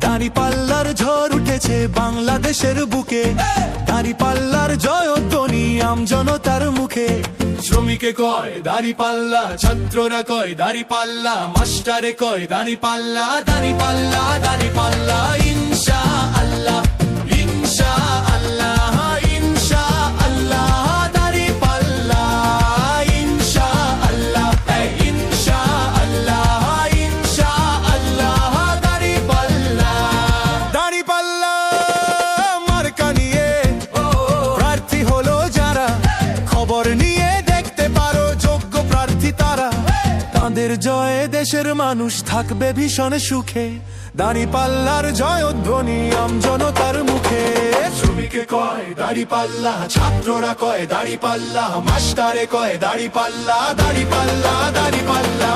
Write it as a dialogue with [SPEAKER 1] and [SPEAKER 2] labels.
[SPEAKER 1] দাড়ি পাল্লার ঝড় উঠেছে বাংলাদেশের বুকে। দাঁড়ি পাল্লার জয়ধ্বনি আম জনতার মুখে। শ্রমিকে কয়, দাঁড়ি পাল্লা, ছাত্ররা কয়, দাঁড়ি পাল্লা, মাস্টারে কয়, দাঁড়ি পাল্লা দাঁড়ি পাল্লা দাঁড়ি পাল্লা তাদের জয়ে দেশের মানুষ থাকবে ভীষণ সুখে। দাড়ি পাল্লার জয়ধ্বনি আম জনতার মুখে। শ্রমিকে কয়, দাড়ি পাল্লা, ছাত্ররা কয়, দাড়ি পাল্লা, মাস্টারে কয়, দাড়ি পাল্লা দাড়ি পাল্লা দাড়ি পাল্লা